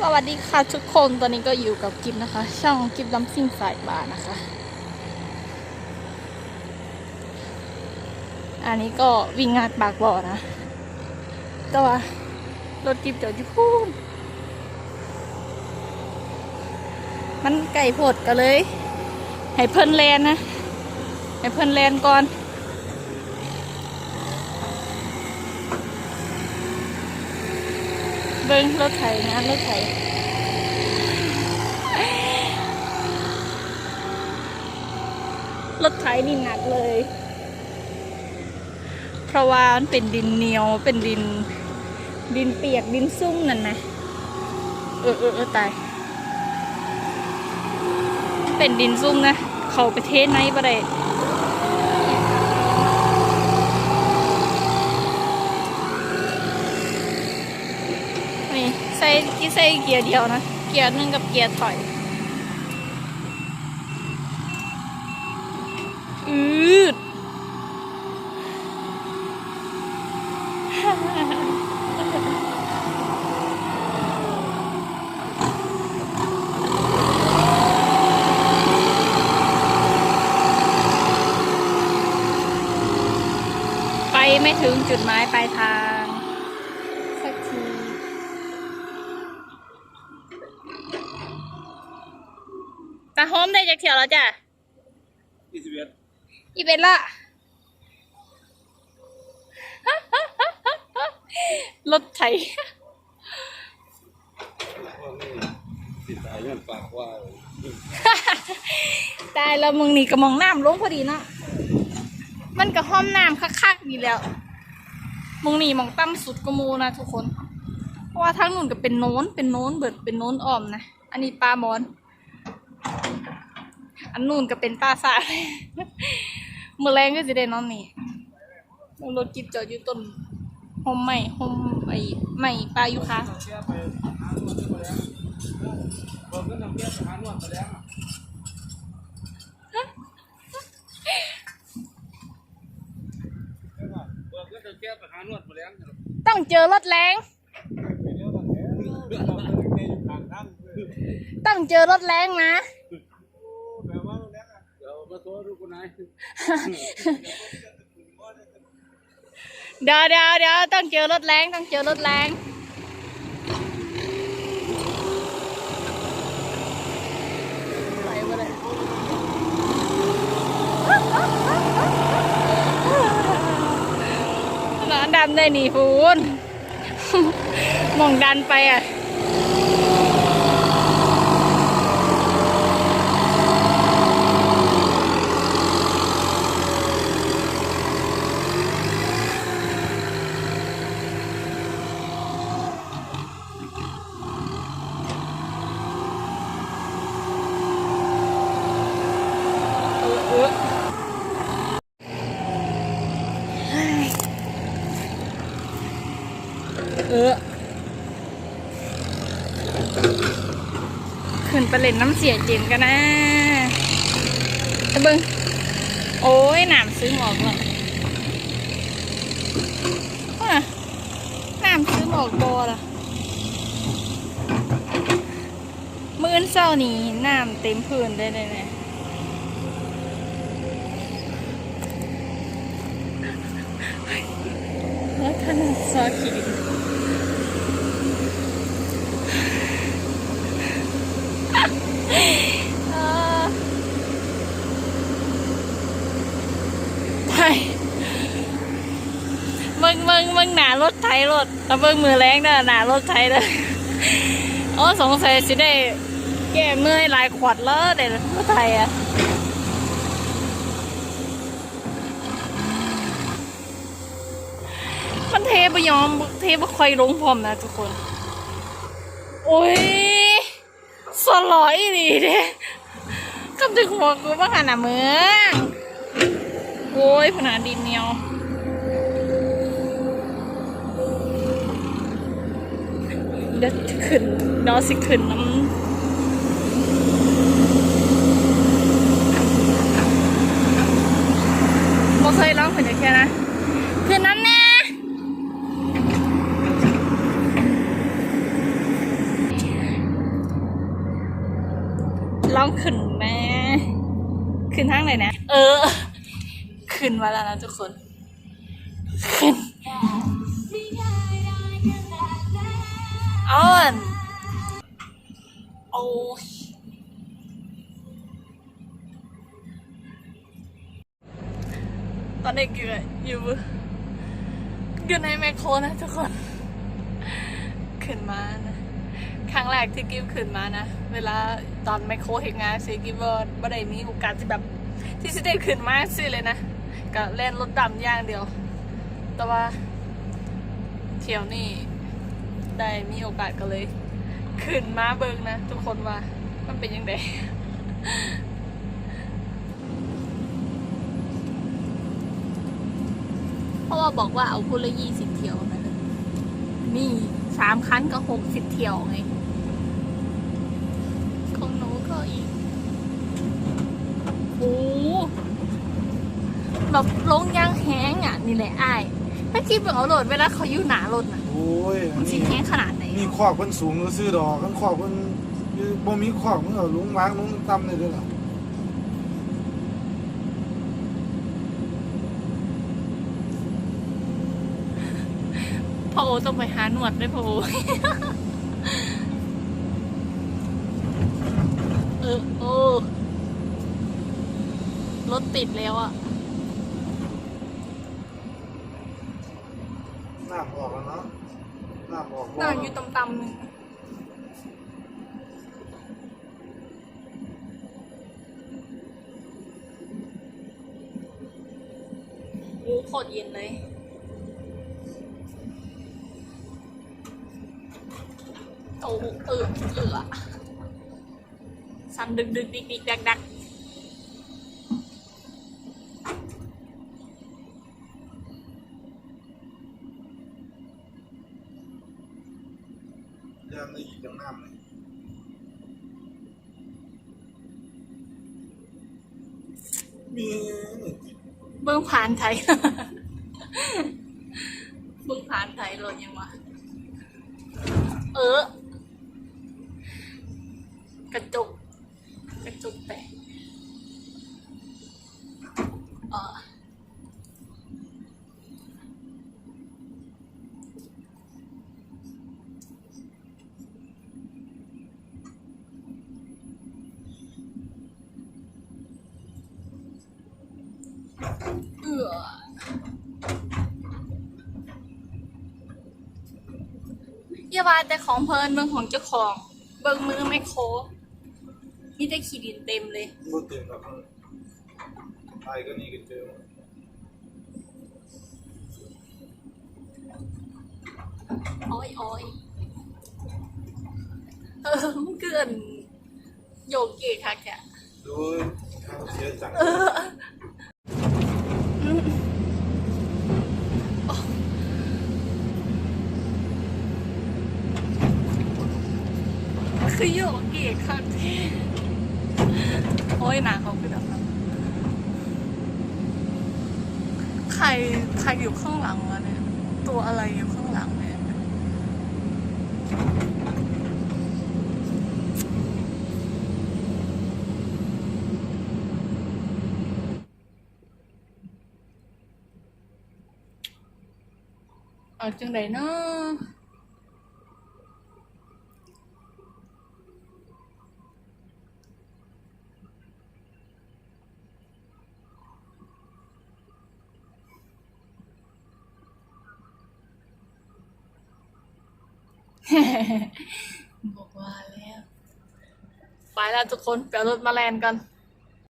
สวัสดีค่ะทุกคนตอนนี้ก็อยู่กับกิฟนะคะ ช่องกิฟลำซิ่งสายบานะคะ อันนี้ก็วิ่งงานปากบ่อนะ แต่ว่ารถกิฟจอดอยู่พูนมันไก่โพดก็เลย ให้เพิ่นแลนนะ ให้เพิ่นแลนก่อน เบิ้งรถไถนะรถไถรถไถนี่หนักเลย เพราะว่ามันเป็นดินเหนียวเป็นดิน ดินเปียกดินซุ่มนั่นนะเออเออเออตาย เป็นดินซุ่มนะ เขาไปเทศไหนบ่ได้นี่ใส่ ที่ใส่เกียร์เดียวนะ เกียร์หนึ่งกับเกียร์ถอยอืดไปไม่ถึงจุดหมายปลายทาง สักที ตาโฮมได้จากเที่ยวแล้วจ้ะยี่สิบเอ็ดอีเวนต์ละรถไถติดตายเงินปากว่าตายแล้วมึงนี่กระมองน้ำลงพอดีเนาะ มันกระห้อมน้ำคักๆดีแล้ว มึงนี่มองตั้มสุดกว่าหมูนะทุกคน เพราะว่าทั้งนู่นก็เป็นโน้นเป็นโน้นเบิดเป็นโน้นอ่อมนะ อันนี้ปลาหมอน อันนู่นก็เป็นปลาสาเมื่อแรงก็จะได้นอนนี่รถกิบจอดอยู่ต้นหอมใหม่หอมไอ้ใหม่ปลาอยู่ค่ะบอกก็นำเบี้ยไปหานวดมาแล้วบอกก็นำเบี้ยไปหานวดมาแล้ว ต้องเจอรถแรงต้องเจอรถแรงนะเดี๋ยวมาโทษดูกูนายเดี๋ยวเดี๋ยวเดี๋ยวต้องเจอรถแรงต้องเจอรถแรงไหลมาเลยน้ำดำได้หนีฟูนมองดันไปอะ ขึ้นไปเล่นน้ำเสียเจนกันนะตะบิงโอ้ยหนามซื้อหมอกเลยหนามซื้อหมอกบอละมื้อนเศร้านี้น้ำเต็มพื้นได้เลยเนี่ยแล้วขนาดซอขีดเอ่อไป มึงมึงมึงหนารถไทยรถแล้วเบิ่งมือแรงเด้อหนารถไทยเด้อโอ้สงสัยสิได้แก้เมื่อยหลายขวดแล้วแต่รถไทยอะมันเทไปยอมเทไปคอยลงพร้อมนะทุกคน โอ้ยสลอยดีเด้กำถึงหัวกูบ้างนะเมืองโอ้ยผนาดินเหนียว เดี๋ยวขึ้นเดอสิขึ้นน้ำบ่เคยร้องเหมือนจะแค่นะขึ้นน้ำแน่ลองขึ้นแม่ขึ้นทางไหนนะ เออ ขึ้นมาแล้วนะทุกคน ขึ้น อ้อนโอ้ตอนนี้เกิดอยู่อยู่ในแมคโครนะทุกคน ขึ้นมานะครั้งแรกที่กิฟขึ้นมานะ เวลาตอนไมโครเฮกงานสิกิฟว่าบ่ได้มีโอกาสที่แบบ ที่จะได้ขึ้นมาสิเลยนะก็เล่นรถดำอย่างเดียว แต่ว่าเที่ยวนี่ ได้มีโอกาสก็เลย ขึ้นมาเบิงนะ ทุกคนว่า มันเป็นยังไงเพราะว่าบอกว่าเอาพูละยี่สิบเที่ยวนะนี่สามคันก็หกสิบเที่ยวไงของหนูก็อีกโอ้แบบลงยางแห้งอะ นี่แหละอ้ายถ้าคิดแบบเอาโหลดเวลาเขาอยู่หนารถน่ะ โอ้ยมันสิแห้งขนาดไหนมีขอกมันสูงซื้อดอกกันขอกมันบ่มีขอกมันเอาลุงวางลุงต่ำเลยเด้อล่ะพ่อโอต้องไปหาหนวดด้วยพ่อโอเออโอ้รถติดแล้วอะ น้ำออกแล้วเนาะ น้ำออกนั่งอยู่ต่ำๆหนึ่งโอ้โคตรเย็นเลยโอ้เออเหลือ สั่นดึกดึกดิกดิกดักดัก ยามในอีกจังน้ำเลย มีเบิ้งผ่านไทยเบิ้งผ่านไทยรถยังวะเออกระจก เอืออย่าว่าแต่ของเพลินเบิ่งของเจ้าของ เบิ่งมือไม่โคมีแต่ขี้ดินเต็มเลยบ่เต็มแล้วครับไปก็นี่ก็เจออ้อยอ้อยเออมันเกินโยกเกะค่ะแกดูทางเสียจัง เอออืมโอ้ คือโยกเกะค่ะที่โอ้ยหนาเขาคือแบบใครใครอยู่ข้างหลังวะเนี่ย ตัวอะไรอยู่ข้างหลังเนี่ย เอาจังไดเนาะบอกว่าแล้ว ไปแล้วทุกคน ไปเอารถมาแลนกัน